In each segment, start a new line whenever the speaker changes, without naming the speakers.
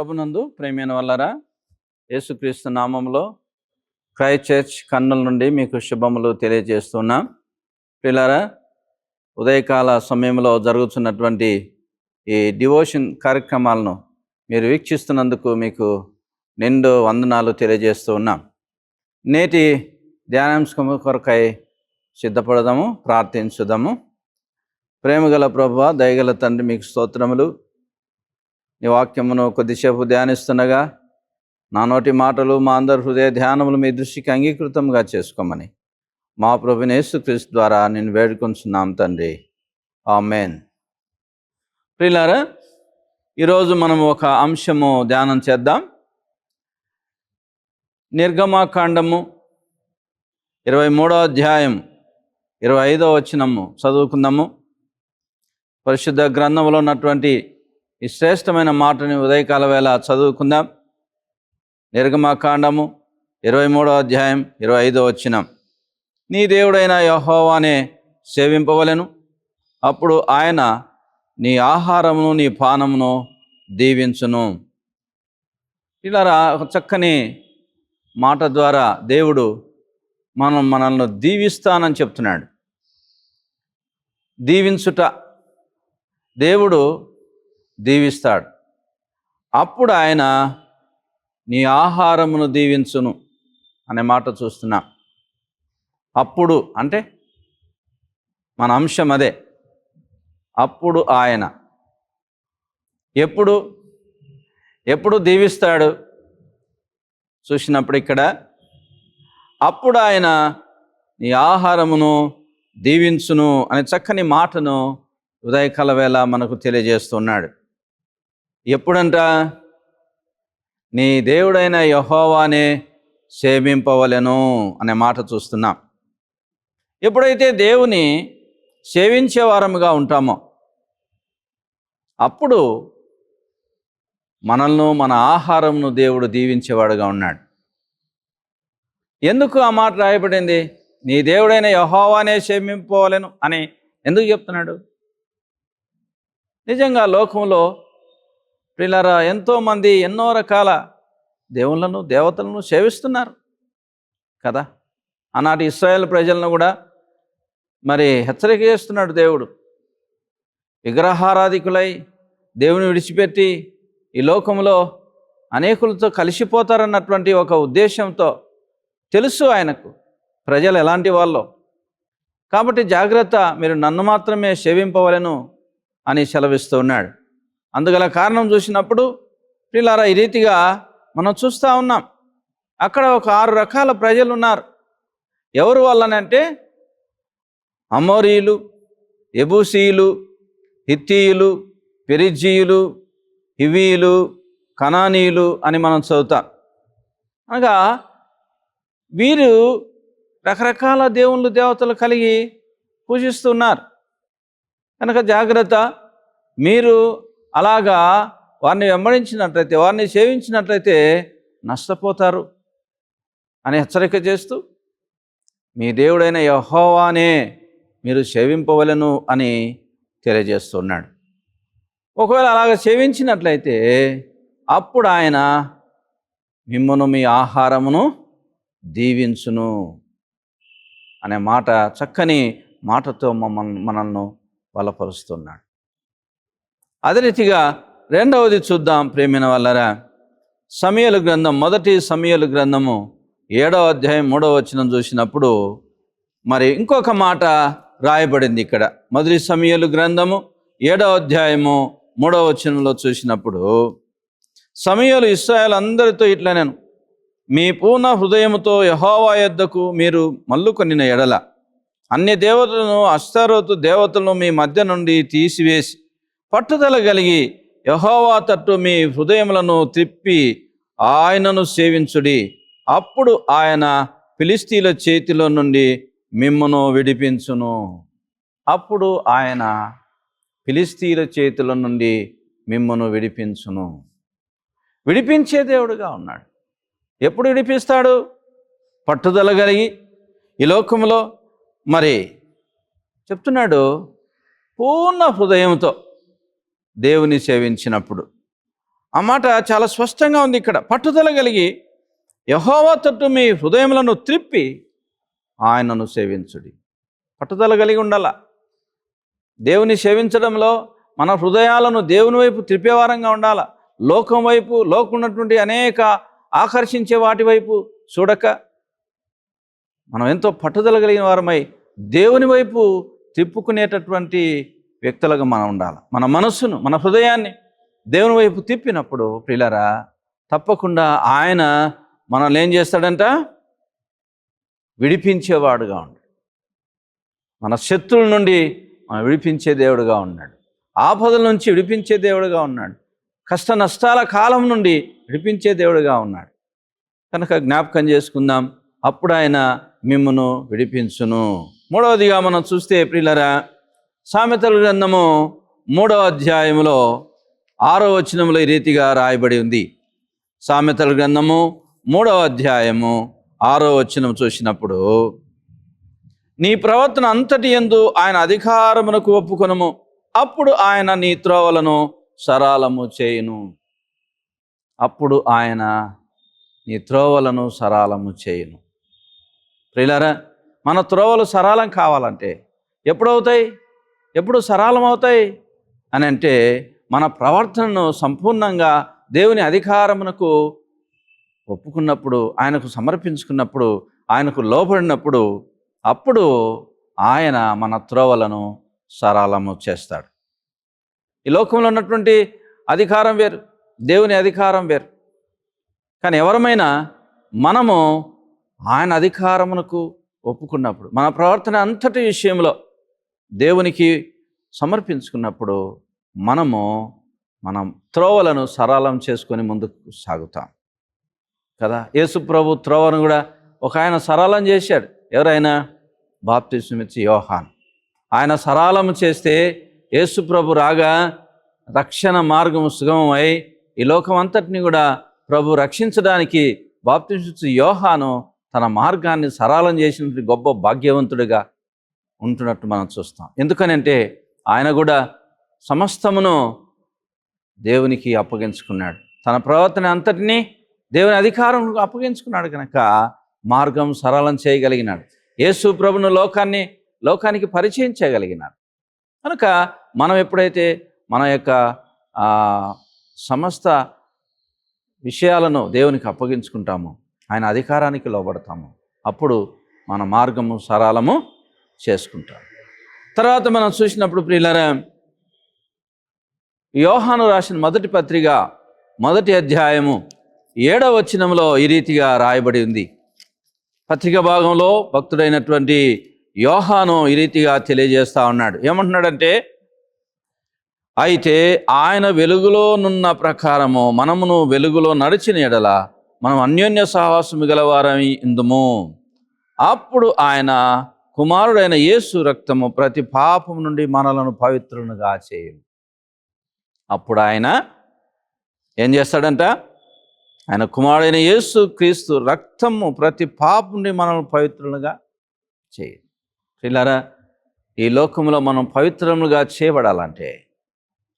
ప్రభునందు ప్రేమైన వల్లరా యేసుక్రీస్తు నామంలో క్రై చర్చ్ కన్నుల నుండి మీకు శుభములు తెలియజేస్తున్నాం. పిల్లరా ఉదయకాల సమయంలో జరుగుతున్నటువంటి ఈ డివోషన్ కార్యక్రమాలను మీరు వీక్షిస్తున్నందుకు మీకు నిండు వందనాలు తెలియజేస్తూ ఉన్నాం. నేటి ధ్యానాంశము కొరకై సిద్ధపడదాము ప్రార్థించుదాము. ప్రేమగల ప్రభు దయగల తండ్రి మీకు స్తోత్రములు. నీ వాక్యమును కొద్దిసేపు ధ్యానిస్తుండగా నా నోటి మాటలు మా అందరి హృదయ ధ్యానములు మీ దృష్టికి అంగీకృతంగా చేసుకోమని మా ప్రభునేసు యేసుక్రీస్తు ద్వారా నేను వేడుకొంచున్నాం తండ్రి. ఆ మేన్ ప్రియులారా ఈరోజు మనం ఒక అంశము ధ్యానం చేద్దాం. నిర్గమాకాండము ఇరవై మూడో అధ్యాయం ఇరవై ఐదో వచ్చినము చదువుకుందాము. పరిశుద్ధ గ్రంథంలో ఉన్నటువంటి ఈ శ్రేష్టమైన మాటని ఉదయకాల వేళ చదువుకుందాం. నిర్గమకాండము ఇరవై మూడో అధ్యాయం ఇరవై ఐదో వచ్చినం నీ దేవుడైన యహోవానే సేవింపవలెను. అప్పుడు ఆయన నీ ఆహారమును నీ పానమును దీవించును. ఇలా ఒక చక్కని మాట ద్వారా దేవుడు మనం మనల్ని దీవిస్తానని చెప్తున్నాడు. దీవించుట. దేవుడు దీవిస్తాడు. అప్పుడు ఆయన నీ ఆహారమును దీవించును అనే మాట చూస్తున్నాం. అప్పుడు అంటే మన అంశం అదే. అప్పుడు ఆయన ఎప్పుడు? ఎప్పుడు దీవిస్తాడు? చూసినప్పుడు ఇక్కడ అప్పుడు ఆయన నీ ఆహారమును దీవించును అనే చక్కని మాటను ఉదయకాల వేళ మనకు తెలియజేస్తున్నాడు. ఎప్పుడంట? నీ దేవుడైన యహోవానే సేవింపవలను అనే మాట చూస్తున్నాం. ఎప్పుడైతే దేవుని సేవించే వారముగా ఉంటామో అప్పుడు మనల్ని మన ఆహారంను దేవుడు దీవించేవాడుగా ఉన్నాడు. ఎందుకు ఆ మాట రాయబడింది? నీ దేవుడైన యహోవానే సేవింపవలెను అని ఎందుకు చెప్తున్నాడు? నిజంగా లోకంలో ప్రిలరా ఎంతోమంది ఎన్నో రకాల దేవుళ్ళను దేవతలను సేవిస్తున్నారు కదా? ఆనాటి ఇస్రాయేల్ ప్రజలను కూడా మరి హెచ్చరిక చేస్తున్నాడు దేవుడు. విగ్రహారాధికులై దేవుని విడిచిపెట్టి ఈ లోకంలో అనేకులతో కలిసిపోతారన్నటువంటి ఒక ఉద్దేశంతో తెలుసు ఆయనకు ప్రజలు ఎలాంటి వాళ్ళో. కాబట్టి జాగ్రత్త మీరు నన్ను మాత్రమే సేవింపవలను అని సెలవిస్తూ ఉన్నాడు. అందుగల కారణం చూసినప్పుడు పిల్లారా ఈ రీతిగా మనం చూస్తూ ఉన్నాం. అక్కడ ఒక ఆరు రకాల ప్రజలు ఉన్నారు ఎవరు వల్లనంటే అమోరీయులు ఎబూసీయులు హిత్తీయులు పెరిజీయులు హివీయులు కనానీయులు అని మనం చదువుతాం. అనగా వీరు రకరకాల దేవుళ్ళు దేవతలు కలిగి పూజిస్తున్నారు. కనుక జాగ్రత్త మీరు అలాగా వారిని వెంబడించినట్లయితే వారిని సేవించినట్లయితే నష్టపోతారు అని హెచ్చరిక చేస్తూ మీ దేవుడైన యహోవానే మీరు సేవింపవలను అని తెలియజేస్తున్నాడు. ఒకవేళ అలాగ సేవించినట్లయితే అప్పుడు ఆయన మిమ్మను మీ ఆహారమును దీవించును అనే మాట చక్కని మాటతో మమ్మల్ని మనల్ని బలపరుస్తున్నాడు. అదే రీతిగా రెండవది చూద్దాం ప్రేమిన వల్లరా సమయలు గ్రంథం మొదటి సమయలు గ్రంథము ఏడవ అధ్యాయం మూడవ వచనం చూసినప్పుడు మరి ఇంకొక మాట రాయబడింది ఇక్కడ. మొదటి సమయలు గ్రంథము ఏడవ అధ్యాయము మూడవ వచనంలో చూసినప్పుడు సమయలు ఇస్రాయల్ అందరితో ఇట్లా నేను మీ పూర్ణ హృదయముతో యహోవా యొద్దకు మీరు మల్లుకొనిన ఎడల అన్ని దేవతలను అష్టారోతు దేవతలను మీ మధ్య నుండి తీసివేసి పట్టుదల కలిగి యహోవా తట్టు మీ హృదయములను త్రిప్పి ఆయనను సేవించుడి. అప్పుడు ఆయన ఫిలిస్తీన్ల చేతిలో నుండి మిమ్మను విడిపించును. అప్పుడు ఆయన ఫిలిస్తీన్ల చేతుల నుండి మిమ్మను విడిపించును. విడిపించే దేవుడుగా ఉన్నాడు. ఎప్పుడు విడిపిస్తాడు? పట్టుదల కలిగి ఈ లోకంలో. మరి చెప్తున్నాడు పూర్ణ హృదయంతో దేవుని సేవించినప్పుడు. ఆ మాట చాలా స్పష్టంగా ఉంది ఇక్కడ. పట్టుదల కలిగి యహోవా తట్టు మీ హృదయములను త్రిప్పి ఆయనను సేవించుడి. పట్టుదల కలిగి ఉండాల. దేవుని సేవించడంలో మన హృదయాలను దేవుని వైపు త్రిపేవారంగా ఉండాల. లోకం వైపు లోకున్నటువంటి అనేక ఆకర్షించే వాటి వైపు చూడక మనం ఎంతో పట్టుదల కలిగిన వారమై దేవుని వైపు తిప్పుకునేటటువంటి వ్యక్తులుగా మనం ఉండాలి. మన మనస్సును మన హృదయాన్ని దేవుని వైపు తిప్పినప్పుడు ప్రిలరా తప్పకుండా ఆయన మనల్ని ఏం చేస్తాడంట? విడిపించేవాడుగా ఉన్నాడు మన శత్రువుల నుండి మనం విడిపించే దేవుడుగా ఉన్నాడు. ఆపదల నుంచి విడిపించే దేవుడుగా ఉన్నాడు. కష్ట నష్టాల కాలం నుండి విడిపించే దేవుడుగా ఉన్నాడు. కనుక జ్ఞాపకం చేసుకుందాం అప్పుడు ఆయన మిమ్మును విడిపించును. మూడవదిగా మనం చూస్తే ప్రియులరా సామెతల గ్రంథము మూడవ అధ్యాయములో ఆరో వచనంలో ఈ రీతిగా రాయబడి ఉంది. సామెతల గ్రంథము మూడవ అధ్యాయము ఆరో వచనం చూసినప్పుడు నీ ప్రవర్తన అంతటి ఎందు ఆయన అధికారమునకు ఒప్పుకొనము. అప్పుడు ఆయన నీ త్రోవలను సరాలము చేయును. అప్పుడు ఆయన నీ త్రోవలను సరాలము చేయును. ప్రియులారా మన త్రోవలు సరళం కావాలంటే ఎప్పుడవుతాయి? ఎప్పుడు సరళమవుతాయి? అని అంటే మన ప్రవర్తనను సంపూర్ణంగా దేవుని అధికారమునకు ఒప్పుకున్నప్పుడు ఆయనకు సమర్పించుకున్నప్పుడు ఆయనకు లోబడినప్పుడు అప్పుడు ఆయన మన త్రోవలను సరళము చేస్తాడు. ఈ లోకంలో ఉన్నటువంటి అధికారం వేరు దేవుని అధికారం వేరు. కానీ ఎవరమైనా మనము ఆయన అధికారమునకు ఒప్పుకున్నప్పుడు మన ప్రవర్తన అంతటి విషయంలో దేవునికి సమర్పించుకున్నప్పుడు మనము మనం త్రోవలను సరళం చేసుకొని ముందుకు సాగుతాం. కదా? యేసుప్రభు త్రోవను కూడా ఒక ఆయన సరళం చేశాడు. ఎవరైనా? బాప్తిస్మిచ్చి యోహాన్. ఆయన సరళం చేస్తే యేసుప్రభు రాగా రక్షణ మార్గం సుగమమై ఈ లోకం అంతటిని కూడా ప్రభు రక్షించడానికి బాప్తిస్మిచ్చి యోహాను తన మార్గాన్ని సరళం చేసినటువంటి గొప్ప భాగ్యవంతుడిగా ఉంటున్నట్టు మనం చూస్తాం. ఎందుకనంటే ఆయన కూడా సమస్తమును దేవునికి అప్పగించుకున్నాడు. తన ప్రవర్తన అంతటినీ దేవుని అధికారం అప్పగించుకున్నాడు కనుక మార్గం సరళం చేయగలిగినాడు. యేసు ప్రభును లోకాన్ని లోకానికి పరిచయం చేయగలిగినాడు. కనుక మనం ఎప్పుడైతే మన యొక్క సమస్త విషయాలను దేవునికి అప్పగించుకుంటామో ఆయన అధికారానికి లోబడతాము అప్పుడు మన మార్గము సరళము చేసుకుంటాం తర్వాత మనం చూసినప్పుడు ప్రియులరా యోహాను రాసిన మొదటి పత్రిక మొదటి అధ్యాయము ఏడవ వచనంలో ఈ రీతిగా రాయబడి ఉంది. పత్రిక భాగంలో భక్తుడైనటువంటి యోహాను ఈ రీతిగా తెలియజేస్తా ఉన్నాడు. ఏమంటున్నాడంటే అయితే ఆయన వెలుగులో నున్న ప్రకారము మనమును వెలుగులో నడిచిన ఎడల మనం అన్యోన్య సహవాసము గలవారమి ఇందుము. అప్పుడు ఆయన కుమారుడైన యేసు రక్తము ప్రతి పాపం నుండి మనలను పవిత్రులుగా చేయను. అప్పుడు ఆయన ఏం చేస్తాడంట? ఆయన కుమారుడైన యేసు క్రీస్తు రక్తము ప్రతి పాపం నుండి మనల్ని పవిత్రులుగా చేయను. పిల్లరా ఈ లోకంలో మనం పవిత్రములుగా చేయబడాలంటే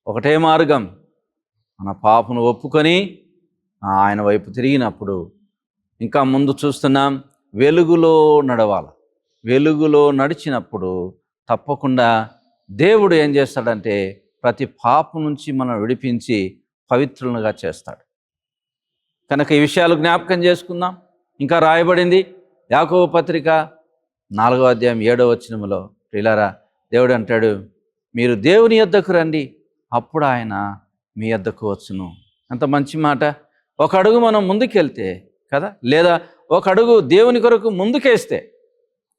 ఒకటే మార్గం. మన పాపను ఒప్పుకొని ఆయన వైపు తిరిగినప్పుడు ఇంకా ముందు చూస్తున్నాం వెలుగులో నడవాలి. వెలుగులో నడిచినప్పుడు తప్పకుండా దేవుడు ఏం చేస్తాడంటే ప్రతి పాపం నుంచి మనం విడిపించి పవిత్రులుగా చేస్తాడు. కనుక ఈ విషయాలు జ్ఞాపకం చేసుకుందాం. ఇంకా రాయబడింది యాకోవ పత్రిక నాలుగో అధ్యాయం ఏడో వచనములో ప్రిలారా దేవుడు అంటాడు మీరు దేవుని యొద్దకు రండి అప్పుడు ఆయన మీ యొద్దకు వచ్చును. అంత మంచి మాట. ఒక అడుగు మనం ముందుకెళ్తే కదా? లేదా ఒక అడుగు దేవుని కొరకు ముందుకేస్తే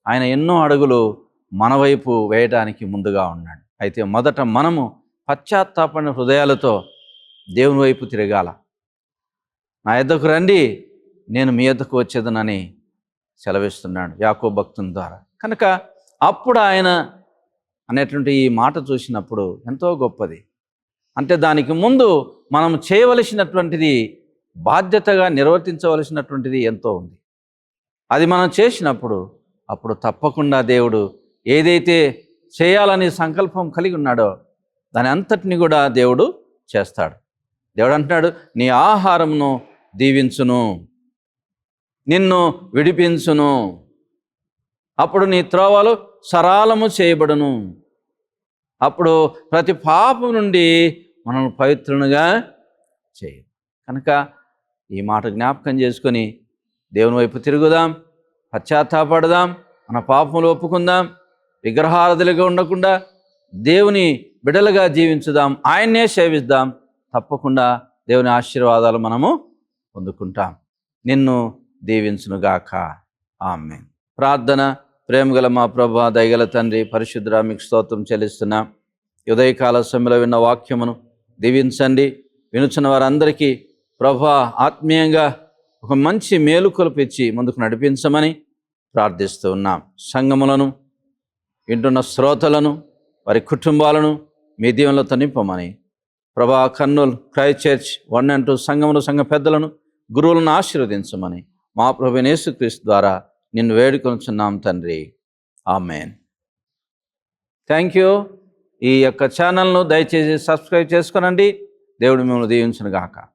ఆయన ఎన్నో అడుగులు మన వైపు వేయడానికి ముందుగా ఉన్నాడు. అయితే మొదట మనము పశ్చాత్తాపడిన హృదయాలతో దేవుని వైపు తిరగాల. నా యొద్దకు రండి నేను మీ యొద్దకు వచ్చేదనని సెలవిస్తున్నాడు యాకో భక్తుని ద్వారా. కనుక అప్పుడు ఆయన అనేటువంటి ఈ మాట చూసినప్పుడు ఎంతో గొప్పది. అంటే దానికి ముందు మనం చేయవలసినటువంటిది బాధ్యతగా నిర్వర్తించవలసినటువంటిది ఎంతో ఉంది. అది మనం చేసినప్పుడు అప్పుడు తప్పకుండా దేవుడు ఏదైతే చేయాలనే సంకల్పం కలిగి ఉన్నాడో దాని అంతటిని కూడా దేవుడు చేస్తాడు. దేవుడు అంటున్నాడు నీ ఆహారమును దీవించును నిన్ను విడిపించును. అప్పుడు నీ త్రోవలు సరాలము చేయబడును. అప్పుడు ప్రతి పాపం నుండి మనం పవిత్రునిగా చేయ. కనుక ఈ మాట జ్ఞాపకం చేసుకొని దేవుని వైపు తిరుగుదాం. పశ్చాత్తాపడదాం మన పాపములు ఒప్పుకుందాం విగ్రహారధులుగా ఉండకుండా దేవుని బిడలుగా జీవించుదాం ఆయన్నే సేవిద్దాం. తప్పకుండా దేవుని ఆశీర్వాదాలు మనము పొందుకుంటాం. నిన్ను దీవించునుగాక. ఆమె ప్రార్థన ప్రేమగల మా ప్రభ దయగల తండ్రి పరిశుద్ధ మీకు స్తోత్రం చెల్లిస్తున్నా. ఉదయకాల సమయంలో విన్న వాక్యమును దీవించండి. వినుచున్న వారందరికీ ప్రభా ఆత్మీయంగా ఒక మంచి మేలుకొలుపు ఇచ్చి ముందుకు నడిపించమని ప్రార్థిస్తూ ఉన్నాం. సంగములను వింటున్న శ్రోతలను వారి కుటుంబాలను మీ దీవెనలతో నింపమని. ప్రభా కర్నూలు క్రై చర్చ్ వన్ అండ్ టూ సంఘమును సంఘ పెద్దలను గురువులను ఆశీర్వదించమని మా ప్రభు యేసుక్రీస్తు ద్వారా నిన్ను వేడుకొనుచున్నాం తండ్రి. ఆమెన్. Thank you. ఈ యొక్క ఛానల్ను దయచేసి సబ్స్క్రైబ్ చేసుకోనండి. దేవుడు మిమ్మల్ని దీవించను గాక